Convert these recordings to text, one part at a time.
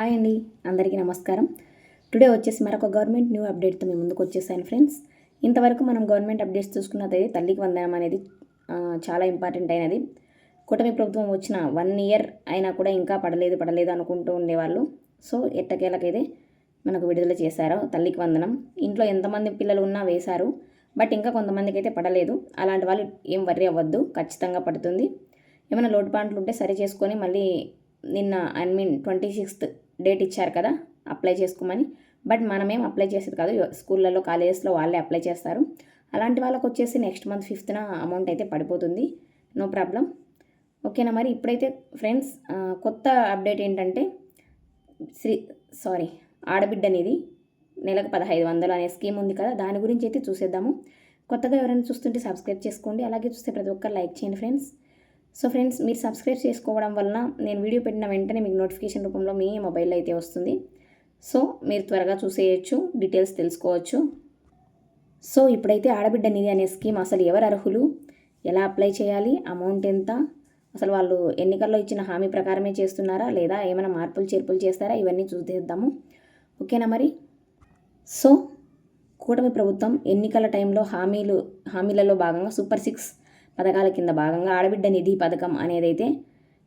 Hi అండి అందరికీ నమస్కారం. టుడే వచ్చేసి మరొక గవర్నమెంట్ న్యూ అప్డేట్తో మేము ముందుకు వచ్చేసాను ఫ్రెండ్స్. ఇంతవరకు మనం గవర్నమెంట్ అప్డేట్స్ చూసుకున్నదైతే తల్లికి వందనం అనేది చాలా ఇంపార్టెంట్ అయినది. కూటమి ప్రభుత్వం వచ్చిన వన్ ఇయర్ అయినా కూడా ఇంకా పడలేదు పడలేదు అనుకుంటూ ఉండేవాళ్ళు. సో ఎట్టకేలకైతే మనకు విడుదల చేశారు తల్లికి వందనం. ఇంట్లో ఎంతమంది పిల్లలు ఉన్నా వేశారు బట్ ఇంకా కొంతమందికి అయితే పడలేదు. అలాంటి వాళ్ళు ఏం వర్రీ అవ్వద్దు ఖచ్చితంగా పడుతుంది. ఏమైనా లోటుపాట్లు ఉంటే సరి చేసుకొని మళ్ళీ నిన్న I mean twenty sixth date ఇచ్చారు కదా అప్లై చేసుకోమని. బట్ మనమేం అప్లై చేసేది కాదు. స్కూళ్ళల్లో కాలేజెస్లో వాళ్ళే అప్లై చేస్తారు. అలాంటి వాళ్ళకి వచ్చేసి నెక్స్ట్ మంత్ ఫిఫ్త్న అమౌంట్ అయితే పడిపోతుంది. No problem. ఓకేనా మరి? ఇప్పుడైతే ఫ్రెండ్స్ కొత్త అప్డేట్ ఏంటంటే శ్రీ సారీ ఆడబిడ్డ అనేది నెలకు పదహైదు వందలు అనే స్కీమ్ ఉంది కదా దాని గురించి అయితే చూసేద్దాము. కొత్తగా ఎవరైనా చూస్తుంటే సబ్స్క్రైబ్ చేసుకోండి. అలాగే చూస్తే ప్రతి ఒక్కరు లైక్ చేయండి ఫ్రెండ్స్. సో ఫ్రెండ్స్ మీరు సబ్స్క్రైబ్ చేసుకోవడం వలన నేను వీడియో పెట్టిన వెంటనే మీకు నోటిఫికేషన్ రూపంలో మీ మొబైల్లో అయితే వస్తుంది. సో మీరు త్వరగా చూసేయచ్చు డీటెయిల్స్ తెలుసుకోవచ్చు. సో ఇప్పుడైతే ఆడబిడ్డ నిధి అనే స్కీమ్ అసలు ఎవరు అర్హులు? ఎలా అప్లై చేయాలి? అమౌంట్ ఎంత? అసలు వాళ్ళు ఎన్నికల్లో ఇచ్చిన హామీ ప్రకారమే చేస్తున్నారా? లేదా ఏమైనా మార్పులు చేర్పులు చేస్తారా? ఇవన్నీ చూసేద్దాము. ఓకేనా మరి? సో కూటమి ప్రభుత్వం ఎన్నికల టైంలో హామీలు హామీలలో భాగంగా సూపర్ సిక్స్ పథకాల కింద భాగంగా ఆడబిడ్డ నిధి పథకం అనేదైతే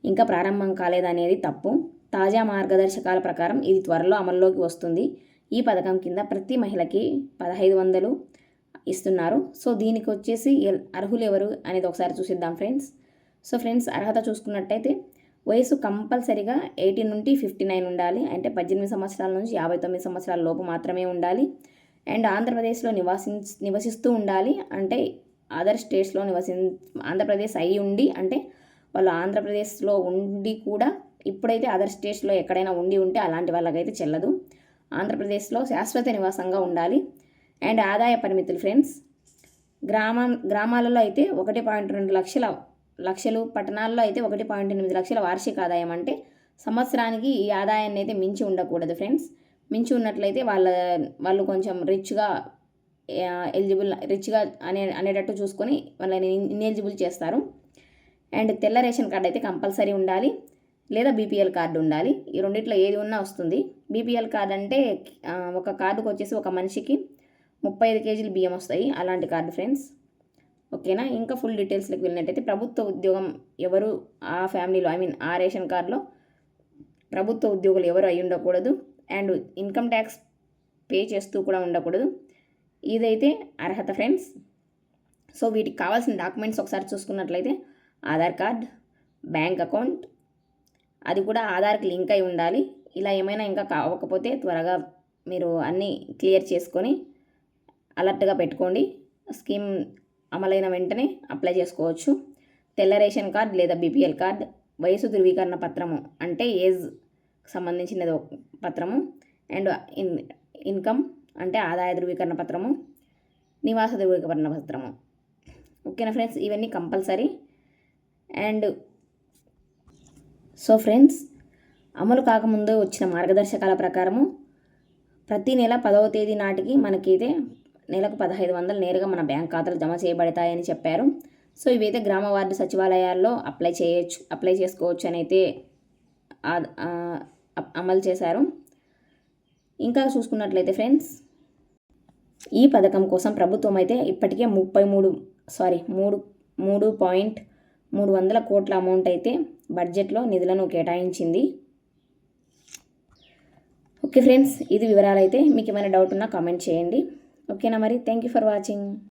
ఇంకా ప్రారంభం కాలేదనేది తప్పు. తాజా మార్గదర్శకాల ప్రకారం ఇది త్వరలో అమల్లోకి వస్తుంది. ఈ పథకం కింద ప్రతి మహిళకి పదహైదు వందలు ఇస్తున్నారు. సో దీనికి వచ్చేసి అర్హులు ఎవరు అనేది ఒకసారి చూసిద్దాం ఫ్రెండ్స్. సో ఫ్రెండ్స్ అర్హత చూసుకున్నట్టయితే వయసు కంపల్సరిగా ఎయిటీన్ నుండి ఫిఫ్టీ నైన్ ఉండాలి. అంటే పద్దెనిమిది సంవత్సరాల నుంచి యాభై తొమ్మిది సంవత్సరాల లోపు మాత్రమే ఉండాలి. అండ్ ఆంధ్రప్రదేశ్లో నివాసి నివసిస్తూ ఉండాలి. అంటే అదర్ స్టేట్స్లో నివసి ఆంధ్రప్రదేశ్ అయి ఉండి అంటే వాళ్ళు ఆంధ్రప్రదేశ్లో ఉండి కూడా ఇప్పుడైతే అదర్ స్టేట్స్లో ఎక్కడైనా ఉండి ఉంటే అలాంటి వాళ్ళకైతే చెల్లదు. ఆంధ్రప్రదేశ్లో శాశ్వత నివాసంగా ఉండాలి. అండ్ ఆదాయ పరిమితులు ఫ్రెండ్స్ గ్రామం గ్రామాలలో అయితే ఒకటి పాయింట్ రెండు లక్షల లక్షలు పట్టణాల్లో అయితే ఒకటి పాయింట్ ఎనిమిది లక్షల వార్షిక ఆదాయం అంటే సంవత్సరానికి ఈ ఆదాయాన్ని అయితే మించి ఉండకూడదు ఫ్రెండ్స్. మించి ఉన్నట్లయితే వాళ్ళ వాళ్ళు కొంచెం రిచ్గా ఎలిజిబుల్ రిచ్గా అనే అనేటట్టు చూసుకొని వాళ్ళని ఇన్ఎలిజిబుల్ చేస్తారు. అండ్ తెల్ల రేషన్ కార్డు అయితే కంపల్సరీ ఉండాలి. లేదా బీపీఎల్ కార్డు ఉండాలి. ఈ రెండిట్లో ఏది ఉన్నా వస్తుంది. బీపీఎల్ కార్డు అంటే ఒక కార్డుకు వచ్చేసి ఒక మనిషికి ముప్పై ఐదు కేజీలు బియ్యం వస్తాయి. అలాంటి కార్డు ఫ్రెండ్స్. ఓకేనా? ఇంకా ఫుల్ డీటెయిల్స్లోకి వెళ్ళినట్టయితే ప్రభుత్వ ఉద్యోగం ఎవరు ఆ ఫ్యామిలీలో ఐ మీన్ ఆ రేషన్ కార్డులో ప్రభుత్వ ఉద్యోగులు ఎవరు అయి ఉండకూడదు అండ్ ఇన్కమ్ ట్యాక్స్ పే చేస్తూ కూడా ఉండకూడదు. ఇదైతే అర్హత ఫ్రెండ్స్. సో వీటికి కావాల్సిన డాక్యుమెంట్స్ ఒకసారి చూసుకున్నట్లయితే ఆధార్ కార్డ్ బ్యాంక్ అకౌంట్ అది కూడా ఆధార్కి లింక్ అయి ఉండాలి. ఇలా ఏమైనా ఇంకా కావకపోతే త్వరగా మీరు అన్నీ క్లియర్ చేసుకొని అలర్ట్గా పెట్టుకోండి. స్కీమ్ అమలైన వెంటనే అప్లై చేసుకోవచ్చు. తెల్ల రేషన్ కార్డ్ లేదా బీపీఎల్ కార్డ్ వయసు ధృవీకరణ పత్రము అంటే ఏజ్ సంబంధించినది ఒక పత్రము అండ్ ఇన్ ఇన్కమ్ అంటే ఆదాయ ధృవీకరణ పత్రము నివాస ధృవీకరణ పత్రము. ఓకేనా ఫ్రెండ్స్? ఇవన్నీ కంపల్సరీ. అండ్ సో ఫ్రెండ్స్ అమలు కాకముందు వచ్చిన మార్గదర్శకాల ప్రకారము ప్రతి నెల పదవ తేదీ నాటికి మనకైతే నెలకు పదహైదు వందలు నేరుగా మన బ్యాంక్ ఖాతాలు జమ చేయబడతాయని చెప్పారు. సో ఇవైతే గ్రామ వార్డు సచివాలయాల్లో అప్లై చేయొచ్చు అప్లై చేసుకోవచ్చు అని అయితే అమలు చేశారు. ఇంకా చూసుకున్నట్లయితే ఫ్రెండ్స్ ఈ పథకం కోసం ప్రభుత్వం అయితే ఇప్పటికే ముప్పై మూడు సారీ మూడు మూడు పాయింట్ మూడు వందల కోట్ల అమౌంట్ అయితే బడ్జెట్లో నిధులను కేటాయించింది. ఓకే ఫ్రెండ్స్ ఇది వివరాలు అయితే మీకు ఏమైనా డౌట్ ఉన్నా కామెంట్ చేయండి. ఓకేనా మరి? Thank you for watching